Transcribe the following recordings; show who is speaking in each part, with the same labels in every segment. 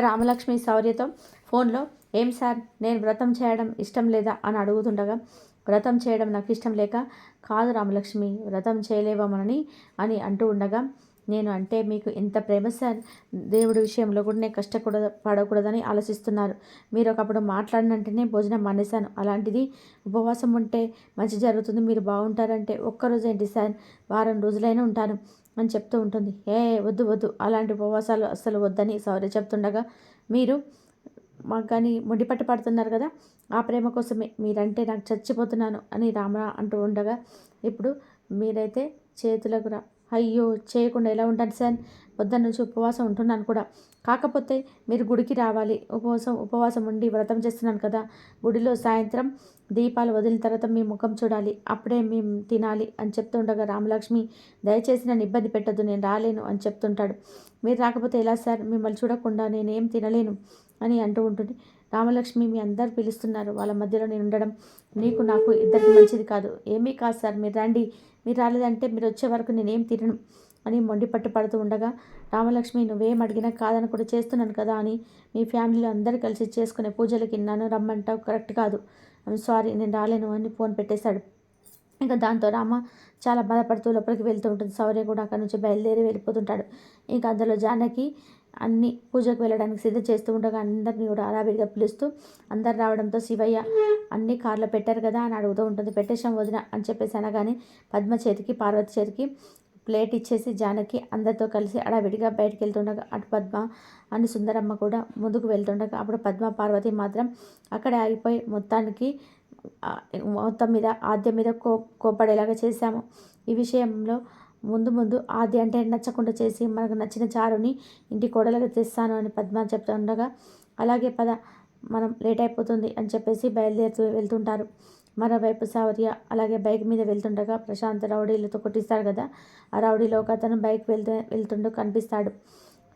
Speaker 1: రామలక్ష్మి శౌర్యతో ఫోన్లో ఏం సార్ నేను వ్రతం చేయడం ఇష్టం లేదా? అని అడుగుతుండగా వ్రతం చేయడం నాకు ఇష్టం లేక కాదు రామలక్ష్మి వ్రతం చేయలేవమనని అని అంటూ ఉండగా నేను అంటే మీకు ఎంత ప్రేమ సార్ దేవుడి విషయంలో కూడా నేను కష్టకూడదు పడకూడదని ఆలోచిస్తున్నారు. మీరు ఒకప్పుడు మాట్లాడినంటేనే భోజనం మానేశాను. అలాంటిది ఉపవాసం ఉంటే మంచి జరుగుతుంది మీరు బాగుంటారంటే ఒక్కరోజు ఏంటి సార్ వారం రోజులైనా ఉంటాను. అని చెప్తూ ఉంటుంది. ఏ వద్దు వద్దు. అలాంటి ఉపవాసాలు అస్సలు వద్దని సౌర్య చెప్తుండగా మీరు మాకు కానీ ముడిపట్టు పడుతున్నారు కదా ఆ ప్రేమ కోసమే మీరంటే నాకు చచ్చిపోతున్నాను అని రామ అంటూ ఉండగా ఇప్పుడు మీరైతే చేతులకు రా. అయ్యో చేయకుండా ఎలా ఉంటాను సార్? పొద్దున్న నుంచి ఉపవాసం ఉంటున్నాను కూడా. కాకపోతే మీరు గుడికి రావాలి. ఉపవాసం ఉపవాసం ఉండి వ్రతం చేస్తున్నాను కదా. గుడిలో సాయంత్రం దీపాలు వదిలిన తర్వాత మీ ముఖం చూడాలి. అప్పుడే మేము తినాలి అని చెప్తుండగా రామలక్ష్మి దయచేసి నన్ను ఇబ్బంది పెట్టద్దు నేను రాలేను అని చెప్తుంటాడు. మీరు రాకపోతే ఎలా సార్? మిమ్మల్ని చూడకుండా నేనేం తినలేను. అని అంటూ ఉంటుంది. రామలక్ష్మి మీ అందరు పిలుస్తున్నారు. వాళ్ళ మధ్యలో నేను ఉండడం నీకు నాకు ఇద్దరికి మంచిది కాదు. ఏమీ కాదు సార్. మీరు రండి. మీరు రాలేదంటే మీరు వచ్చే వరకు నేనేం తినను అని మొండి పట్టు పడుతూ ఉండగా రామలక్ష్మి నువ్వేం అడిగినా కాదని కూడా చేస్తున్నాను కదా అని మీ ఫ్యామిలీలో అందరూ కలిసి చేసుకునే పూజలకి నన్ను రమ్మంటావు. కరెక్ట్ కాదు. I'm sorry. నేను రాలేను అని ఫోన్ పెట్టేశాడు. ఇంకా దాంతో రామ చాలా బాధపడుతూ లోపలికి వెళ్తూ ఉంటుంది. సౌర్య కూడా అక్కడ నుంచి బయలుదేరి వెళ్ళిపోతుంటాడు. ఇంకా అందులో జానకి అన్ని పూజకు వెళ్ళడానికి సిద్ధం చేస్తూ ఉండగా అందరినీ కూడా హడావిడిగా పిలుస్తూ అందరు రావడంతో శివయ్య అన్ని కార్లో పెట్టారు కదా అని అడుగుతూ ఉంటుంది. పెట్టేశాం వదిన అని చెప్పేసి అనగానే పద్మ చేతికి పార్వతి చేతికి ప్లేట్ ఇచ్చేసి జానకి అందరితో కలిసి అడావిడిగా బయటకు వెళ్తుండగా అటు పద్మ అని సుందరమ్మ కూడా ముందుకు వెళ్తుండగా అప్పుడు పద్మ పార్వతి మాత్రం అక్కడే ఆగిపోయి మొత్తానికి మొత్తం మీద ఆద్య మీద కో కోపడేలాగా చేశాము. ఈ విషయంలో ముందు ముందు ఆద్య అంటే నచ్చకుండా చేసి మనకు నచ్చిన చారుని ఇంటి కోడలుగా తెస్తాను అని పద్మ చెప్తుండగా అలాగే పద మనం లేట్ అయిపోతుంది అని చెప్పేసి బయలుదేరుతూ వెళ్తుంటారు. మరోవైపు సౌర్య అలాగే బైక్ మీద వెళ్తుండగా ప్రశాంత్ రౌడీలతో కొట్టిస్తాడు కదా ఆ రౌడీలో ఒక అతను బైక్ వెళ్తూ వెళ్తుండూ కనిపిస్తాడు.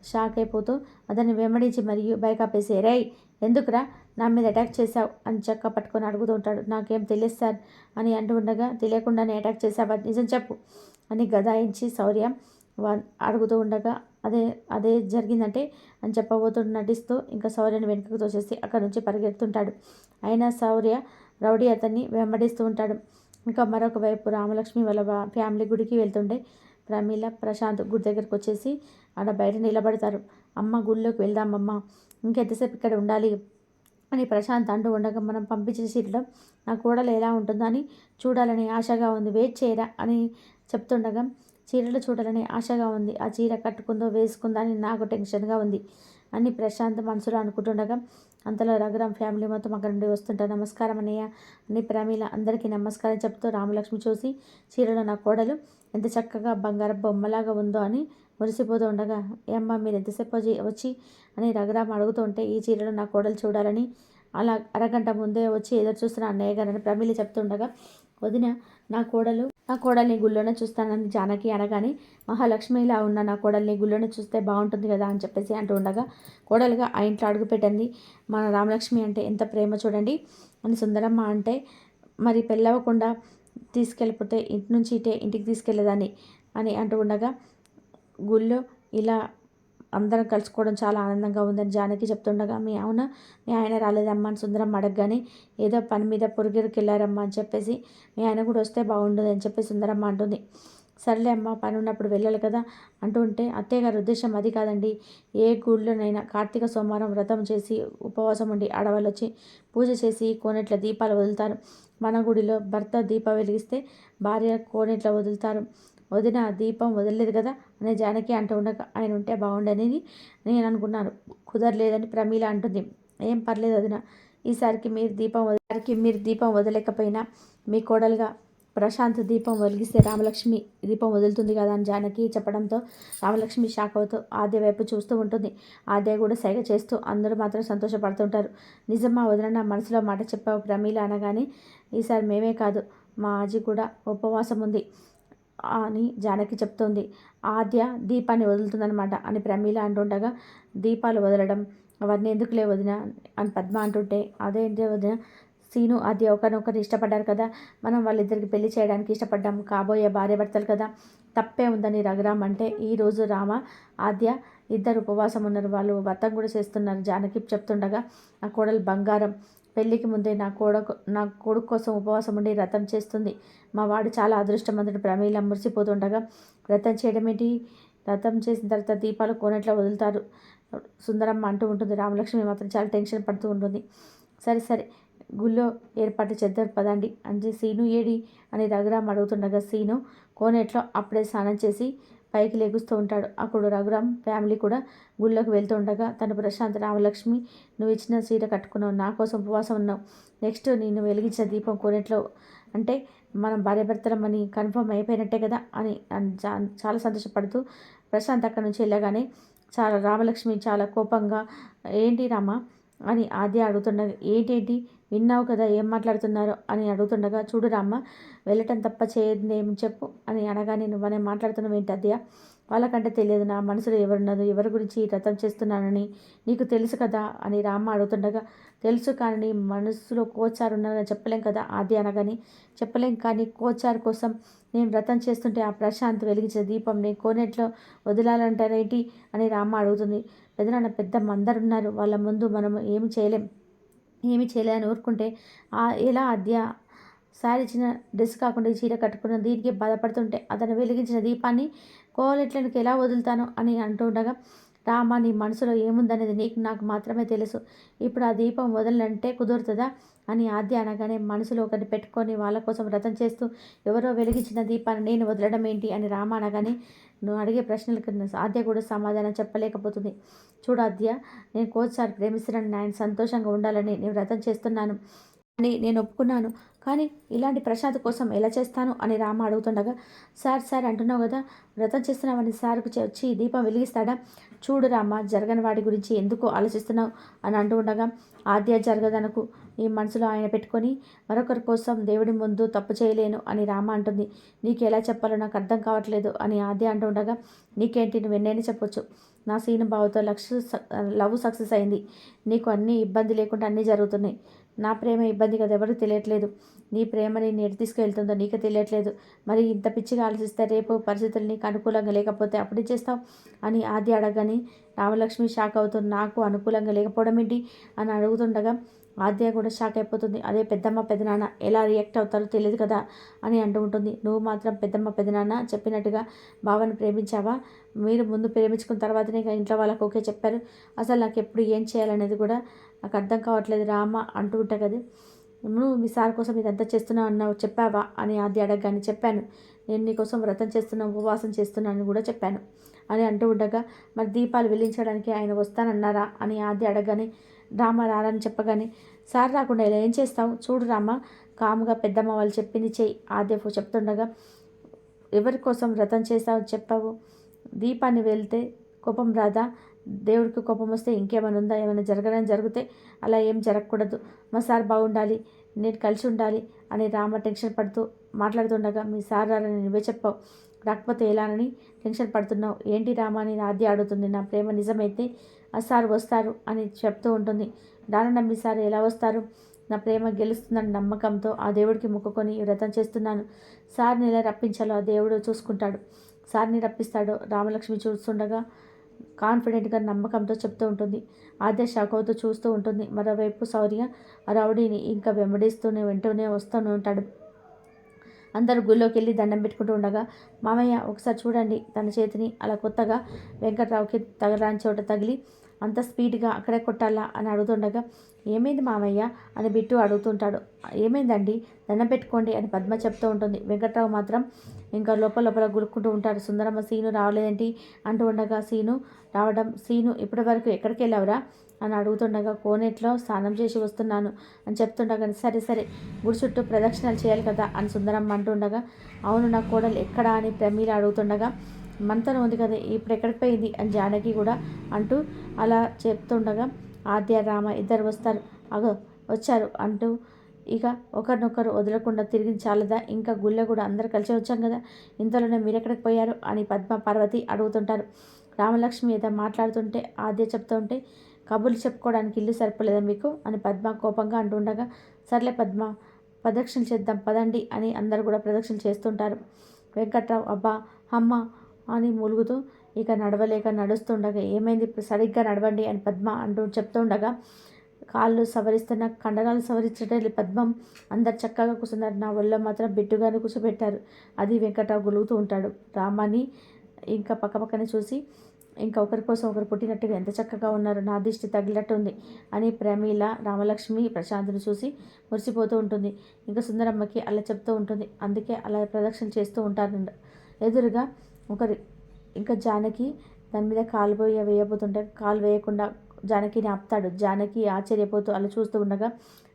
Speaker 1: షాక్ అయిపోతూ అతన్ని వెంబడించి మరియు బైక్ ఆపేసి రేయ్ ఎందుకురా నా మీద అటాక్ చేశావు? అని చెక్క పట్టుకొని అడుగుతూ ఉంటాడు. నాకేం తెలియదు సార్ అని అంటూ ఉండగా తెలియకుండానే అటాక్ చేశావా? నిజం చెప్పు అని గదాయించి శౌర్య అడుగుతూ ఉండగా అదే అదే జరిగిందంటే అని చెప్పబోతూ నటిస్తూ ఇంకా శౌర్యని వెనుకకు తోసేసి అక్కడ నుంచి పరిగెడుతుంటాడు అయినా శౌర్య రౌడీ అతన్ని వెంబడిస్తూ ఉంటాడు. ఇంకా మరొక వైపు రామలక్ష్మి వాళ్ళ ఫ్యామిలీ గుడికి వెళ్తుండే ప్రమీల ప్రశాంత్ గుడి దగ్గరకు వచ్చేసి ఆడ బయట నిలబడతారు. అమ్మ గుడిలోకి వెళ్దామమ్మ ఇంకెంతసేపు ఇక్కడ ఉండాలి అని ప్రశాంత్ అంటూ ఉండగా మనం పంపించిన సీట్లో నా కూడలు ఎలా ఉంటుందో అని చూడాలని ఆశగా ఉంది. వెయిట్ చేయరా అని చెప్తుండగా చీరలు చూడాలని ఆశగా ఉంది. ఆ చీర కట్టుకుందో వేసుకుందో అని నాకు టెన్షన్గా ఉంది అని ప్రశాంత్ మనసులో అనుకుంటుండగా అంతలో రఘురామ్ ఫ్యామిలీ మొత్తం అక్కడ నుండి వస్తుంటారు. నమస్కారం అన్నయ్య అని ప్రమీల అందరికీ నమస్కారం చెప్తూ రామలక్ష్మి చూసి చీరలో నా కోడలు ఎంత చక్కగా బంగారం బొమ్మలాగా ఉందో అని మురిసిపోతూ ఉండగా ఏమ్మా మీరు ఎంతసేపు వచ్చి అని రఘురామ అడుగుతుంటే ఈ చీరలో నా కోడలు చూడాలని అలా అరగంట ముందే వచ్చి ఎదురు చూస్తున్న అన్నయ్య గారని ప్రమిలి చెప్తుండగా వదిన నా కోడలు నా కోడల్ని గుళ్ళోనే చూస్తానని జానకి అనగానే మహాలక్ష్మిలా ఉన్న నా కోడల్ని గుళ్ళోనే చూస్తే బాగుంటుంది కదా అని చెప్పేసి అంటూ ఉండగా కోడలుగా ఆ ఇంట్లో అడుగుపెట్టింది మన రామలక్ష్మి అంటే ఎంత ప్రేమ చూడండి అని సుందరమ్మ అంటే మరి పెళ్ళవకుండా తీసుకెళ్ళిపోతే ఇంటి నుంచి ఇటే ఇంటికి తీసుకెళ్ళేదాన్ని అని అంటూ ఉండగా గుళ్ళో ఇలా అందరం కలుసుకోవడం చాలా ఆనందంగా ఉందని జానకి చెప్తుండగా మీ అవున? మీ ఆయన రాలేదమ్మా అని సుందరం అడగగానే ఏదో పని మీద పొరుగిరికి వెళ్ళారమ్మా అని చెప్పేసి మీ ఆయన కూడా వస్తే బాగుండదు అని చెప్పి సుందరమ్మ అంటుంది. సర్లే అమ్మ పని ఉన్నప్పుడు వెళ్ళాలి కదా అంటూ ఉంటే అత్తయ్య గారి ఉద్దేశం అది కాదండి. ఏ గుళ్ళోనైనా కార్తీక సోమవారం వ్రతం చేసి ఉపవాసం ఉండి ఆడవాళ్ళు వచ్చి పూజ చేసి కోనెట్ల దీపాలు వదులుతారు. మన గుడిలో భర్త దీపం వెలిగిస్తే భార్య కోనెట్ల వదులుతారు. వదిన దీపం వదలలేదు కదా అనే జానకి అంటూ ఉండక ఆయన ఉంటే బాగుండనేది నేను అనుకున్నాను కుదరలేదని ప్రమీల అంటుంది. ఏం పర్లేదు వదిన ఈసారికి మీరు దీపం వదలకి మీరు దీపం వదలేకపోయినా మీ కోడలుగా ప్రశాంత్ దీపం వెలిగిస్తే రామలక్ష్మి దీపం వదులుతుంది కదా అని జానకి చెప్పడంతో రామలక్ష్మి షాక్ అవుతూ ఆద్య వైపు చూస్తూ ఉంటుంది. ఆద్య కూడా సైగ చేస్తూ అందరూ మాత్రం సంతోషపడుతుంటారు. నిజమా వదిన నా మనసులో మాట చెప్పావు ప్రమీల అనగానే ఈసారి మేమే కాదు మా ఆజీ కూడా ఉపవాసం ఉంది అని జానకి చెప్తోంది. ఆద్య దీపాన్ని వదులుతుందనమాట అని ప్రమీల అంటుండగా దీపాలు వదలడం అవన్నీ ఎందుకులే వదిన? అని పద్మ అంటుంటే అదేంటి వదిన? సీను ఆద్య ఒకరినొకరు ఇష్టపడ్డారు కదా. మనం వాళ్ళిద్దరికి పెళ్ళి చేయడానికి ఇష్టపడ్డాం. కాబోయే భార్య భర్తలు కదా. తప్పే ఉందని రఘురామ్ అంటే ఈరోజు రామ ఆద్య ఇద్దరు ఉపవాసం ఉన్నారు వాళ్ళు వ్రతం కూడా చేస్తున్నారు. జానకి చెప్తుండగా ఆ కోడలు బంగారం. పెళ్ళికి ముందే నా కొడుకు నా కొడుకు కోసం ఉపవాసం ఉండి వ్రతం చేస్తుంది. మా వాడు చాలా అదృష్టమంతుడు ప్రమీల మురిసిపోతుండగా వ్రతం చేయడం ఏంటి? వ్రతం చేసిన తర్వాత దీపాలు కోనెట్లో వదులుతారు. సుందరమ్మ అంటూ ఉంటుంది. రామలక్ష్మి మాత్రం చాలా టెన్షన్ పడుతూ ఉంటుంది. సరే సరే. గుళ్ళో ఏర్పాటు చేద్దాం పదండి. అంటే సీను ఏడి? అని రఘురామ్ అడుగుతుండగా సీను కోనేట్లో అప్పుడే స్నానం చేసి పైకి లెగుస్తూ ఉంటాడు. అప్పుడు రఘురామ్ ఫ్యామిలీ కూడా గుళ్ళోకి వెళ్తూ ఉండగా తను ప్రశాంత్ రామలక్ష్మి నువ్వు ఇచ్చిన సీర కట్టుకున్నావు నా కోసం ఉపవాసం ఉన్నావు. నెక్స్ట్ నేను వెలిగించిన దీపం కొనేట్లో అంటే మనం భార్యాభర్తలమని కన్ఫర్మ్ అయిపోయినట్టే కదా అని చాలా సంతోషపడుతూ ప్రశాంత్ అక్కడి నుంచి వెళ్ళగానే చాలా రామలక్ష్మి చాలా కోపంగా ఏంటి రామ అని ఆద్య అడుగుతుండగా ఏంటేంటి? విన్నావు కదా ఏం మాట్లాడుతున్నారో? అని అడుగుతుండగా చూడు రామ్మ వెళ్ళటం తప్ప చేయదు ఏం చెప్పు అని అనగానే నువ్వనే మాట్లాడుతున్నావు ఏంటి అద్య వాళ్ళకంటే తెలియదు. నా మనసులో ఎవరున్నదో ఎవరి గురించి రథం చేస్తున్నానని నీకు తెలుసు కదా? అని రామ్మ అడుగుతుండగా తెలుసు కానీ మనసులో కోచారు ఉన్నారని చెప్పలేం కదా? ఆది అనగాని చెప్పలేం కానీ కోచారు కోసం నేను వ్రతం చేస్తుంటే ఆ ప్రశాంత్ వెలిగించిన దీపం నేను కోనేట్లో వదిలాలంటారేంటి? అని రామ్మ అడుగుతుంది. పెద్దనాన్న పెద్ద మందరున్నారు వాళ్ళ ముందు మనము ఏమి చేయలేం ఏమి చేయలేదని ఊరుకుంటే ఎలా అద్య సారీ ఇచ్చిన డ్రెస్ కాకుండా చీర కట్టుకున్న దీనికి బాధపడుతుంటే అతను వెలిగించిన దీపాన్ని కోలెట్లకి ఎలా వదులుతాను అని అంటుండగా రామ నీ మనసులో ఏముందనేది నీకు నాకు మాత్రమే తెలుసు. ఇప్పుడు ఆ దీపం వదలంటే కుదురుతుందా? అని ఆద్య అనగానే మనసులో ఒకటి పెట్టుకొని వాళ్ళ కోసం వ్రతం చేస్తూ ఎవరో వెలిగించిన దీపాన్ని నేను వదలడం ఏంటి? అని రామ అనగానే నువ్వు అడిగే ప్రశ్నలకు ఆద్య కూడా సమాధానం చెప్పలేకపోతుంది. చూడు ఆద్య నేను కోచ్ సార్ ప్రేమిస్తున్నాను ఆయన సంతోషంగా ఉండాలని నేను వ్రతం చేస్తున్నాను అని నేను ఒప్పుకున్నాను. కానీ ఇలాంటి ప్రశాంత్ కోసం ఎలా చేస్తాను? అని రామ అడుగుతుండగా సార్ సార్ అంటున్నావు కదా వ్రతం చేస్తున్నామని సార్కు వచ్చి దీపం వెలిగిస్తాడా? చూడు రామ జరగని వాడి గురించి ఎందుకు ఆలోచిస్తున్నావు? అని అంటూ ఉండగా ఆద్య జరగదనకు ఈ మనసులో ఆయన పెట్టుకొని మరొకరి కోసం దేవుడి ముందు తప్పు చేయలేను అని రామ అంటుంది. నీకు ఎలా చెప్పాలో నాకు అర్థం కావట్లేదు అని ఆద్య అంటూ ఉండగా నీకేంటి? నువ్వు ఎన్నైనా చెప్పొచ్చు. నా సీను బావతో లక్ష లవ్ సక్సెస్ అయింది. నీకు అన్ని ఇబ్బంది లేకుండా అన్నీ జరుగుతున్నాయి. నా ప్రేమ ఇబ్బంది కదా ఎవరికి తెలియట్లేదు. నీ ప్రేమని నేను తీసుకెళ్తుందో నీకు తెలియట్లేదు. మరి ఇంత పిచ్చిగా ఆలోచిస్తే రేపు పరిస్థితులు నీకు అనుకూలంగా లేకపోతే అప్పుడు చేస్తావు? అని ఆది అడగని రామలక్ష్మి షాక్ అవుతుంది. నాకు అనుకూలంగా లేకపోవడం ఏంటి? అని అడుగుతుండగా ఆద్య కూడా షాక్ అయిపోతుంది. అదే పెద్దమ్మ పెదనాన్న ఎలా రియాక్ట్ అవుతారో తెలియదు కదా అని అంటూ ఉంటుంది. నువ్వు మాత్రం పెద్దమ్మ పెదనాన్న చెప్పినట్టుగా బావని ప్రేమించావా? మీరు ముందు ప్రేమించుకున్న తర్వాతనే ఇంట్లో వాళ్ళకి ఓకే చెప్పారు. అసలు నాకు ఎప్పుడు ఏం చేయాలనేది కూడా నాకు అర్థం కావట్లేదు రామ అంటూ ఉంటా కదా. నువ్వు మీ సార్ కోసం ఇదంతా చేస్తున్నావు అన్నావు చెప్పావా అని ఆద్య అడగగానే చెప్పాను. నేను నీకోసం వ్రతం చేస్తున్నా ఉపవాసం చేస్తున్నాను కూడా చెప్పాను అని అంటూ ఉండగా మరి దీపాలు వెలించడానికి ఆయన వస్తానన్నారా అని ఆది అడగగానే రామ రారని చెప్పగానే సార్ రాకుండా ఇలా ఏం చేస్తావు? చూడు రామ కాముగా పెద్దమ్మ వాళ్ళు చెప్పింది చెయ్యి. ఆద్య చెప్తుండగా ఎవరి కోసం వ్రతం చేస్తావు చెప్పావు? దీపాన్ని వెళ్తే కోపం రాదా? దేవుడికి కోపం వస్తే ఇంకేమైనా ఉందా? ఏమైనా జరగడం జరిగితే అలా ఏం జరగకూడదు. మా సార్ బాగుండాలి నేను కలిసి ఉండాలి అని రామ టెన్షన్ పడుతూ మాట్లాడుతుండగా మీ సార్ రారని నువ్వే చెప్పావు. రాకపోతే ఎలానని టెన్షన్ పడుతున్నావు? ఏంటి రామ అని ఆద్య అడుగుతుంది. నా ప్రేమ నిజమైతే ఆ సార్ వస్తారు అని చెప్తూ ఉంటుంది. దాని మీ సార్ ఎలా వస్తారు? నా ప్రేమ గెలుస్తుందన్న నమ్మకంతో ఆ దేవుడికి మొక్కుకొని వ్రతం చేస్తున్నాను. సార్ని ఎలా రప్పించాలో ఆ దేవుడు చూసుకుంటాడు. సార్ని రప్పిస్తాడు. రామలక్ష్మి చూస్తుండగా కాన్ఫిడెంట్గా నమ్మకంతో చెప్తూ ఉంటుంది. ఆద్య షాక్ అవుతూ చూస్తూ ఉంటుంది. మరోవైపు శౌర్య రౌడీని ఇంకా వెంబడిస్తూనే వింటూనే వస్తూనే ఉంటాడు. అందరూ గుళ్ళోకి వెళ్ళి దండం పెట్టుకుంటూ ఉండగా మామయ్య ఒకసారి చూడండి తన చేతిని. అలా కొత్తగా వెంకట్రావుకి తగరాని చోట తగిలి అంత స్పీడ్గా అక్కడే కొట్టాలా అని అడుగుతుండగా ఏమైంది మామయ్య? అని బిట్టు అడుగుతుంటాడు. ఏమైందండి? దండం పెట్టుకోండి అని పద్మ చెప్తూ ఉంటుంది. వెంకట్రావు మాత్రం ఇంకా లోపల లోపల గురుక్కుంటూ ఉంటారు సుందరమ్మ సీను రావలేదేంటి? అంటూ ఉండగా సీను రావడం సీను ఇప్పటి వరకు ఎక్కడికి వెళ్ళావురా? అని అడుగుతుండగా కోనేట్లో స్నానం చేసి వస్తున్నాను అని చెప్తుండగా సరే సరే గుడి చుట్టూ ప్రదక్షిణలు చేయాలి కదా అని సుందరమ్మ అంటుండగా అవును నా కోడలు ఎక్కడా? అని ప్రమీల అడుగుతుండగా మంతనం ఉంది కదా ఇప్పుడు ఎక్కడికి పోయింది అని జానకి కూడా అంటూ అలా చెప్తుండగా ఆద్య రామ ఇద్దరు వస్తారు. అగో వచ్చారు అంటూ ఇక ఒకరినొకరు వదలకుండా తిరిగి చాలదా? ఇంకా గుళ్ళ కూడా అందరు కలిసి వచ్చాం కదా ఇంతలోనే మీరు ఎక్కడికి పోయారు? అని పద్మ పార్వతి అడుగుతుంటారు. రామలక్ష్మి ఏదో మాట్లాడుతుంటే ఆద్య చెప్తుంటే కబుర్లు చెప్పుకోవడానికి ఇల్లు సరిపోలేదా మీకు? అని పద్మ కోపంగా అంటుండగా సర్లే పద్మ ప్రదక్షిణ చేద్దాం పదండి అని అందరు కూడా ప్రదక్షిణ చేస్తుంటారు. వెంకట్రావు అబ్బా అమ్మ అని మూలుగుతూ ఇక నడవలేక నడుస్తుండగా ఏమైంది? సరిగ్గా నడవండి అని పద్మ అంటూ చెప్తుండగా కాళ్ళు సవరిస్తున్న కండరాలు సవరించడం పద్మం అందరు చక్కగా కూర్చున్నారు. నా ఒళ్ళో మాత్రం బిట్టుగానే కూర్చోబెట్టారు. అది వెంకట గొలుగుతూ ఉంటాడు. రామని ఇంకా పక్కపక్కనే చూసి ఇంకా ఒకరి కోసం ఒకరు పుట్టినట్టుగా ఎంత చక్కగా ఉన్నారు. నా దిష్టి తగిలినట్టుంది అని ప్రమీల రామలక్ష్మి ప్రశాంత్ను చూసి మురిసిపోతూ ఉంటుంది. ఇంకా సుందరమ్మకి అలా చెప్తూ ఉంటుంది. అందుకే అలా ప్రదక్షిణ చేస్తూ ఉంటారు. ఎదురుగా ఒకరి ఇంకా జానకి దాని మీద కాలు పోయి వేయబోతుంటే కాలు వేయకుండా జానకిని ఆపుతాడు. జానకి ఆశ్చర్యపోతూ అలా చూస్తూ ఉండగా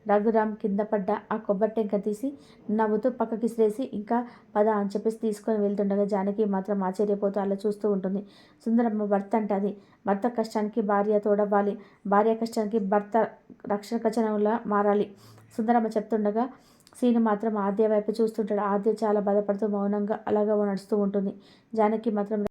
Speaker 1: రఘురామ్ కింద పడ్డ ఆ కొబ్బరి టెంక తీసి నవ్వుతూ పక్కకి ఇసిరేసి ఇంకా పద అని చెప్పేసి తీసుకొని వెళ్తుండగా జానకి మాత్రం ఆశ్చర్యపోతూ అలా చూస్తూ ఉంటుంది. సుందరమ్మ భర్త అంటే అది. భర్త కష్టానికి భార్య తోడవ్వాలి. భార్య కష్టానికి భర్త రక్షణ కచనంలా మారాలి. సుందరమ్మ చెప్తుండగా సీను మాత్రం ఆద్య వైపు చూస్తుంటాడు. ఆద్య చాలా బాధపడుతూ మౌనంగా అలాగా నడుస్తూ ఉంటుంది. జానకి మాత్రం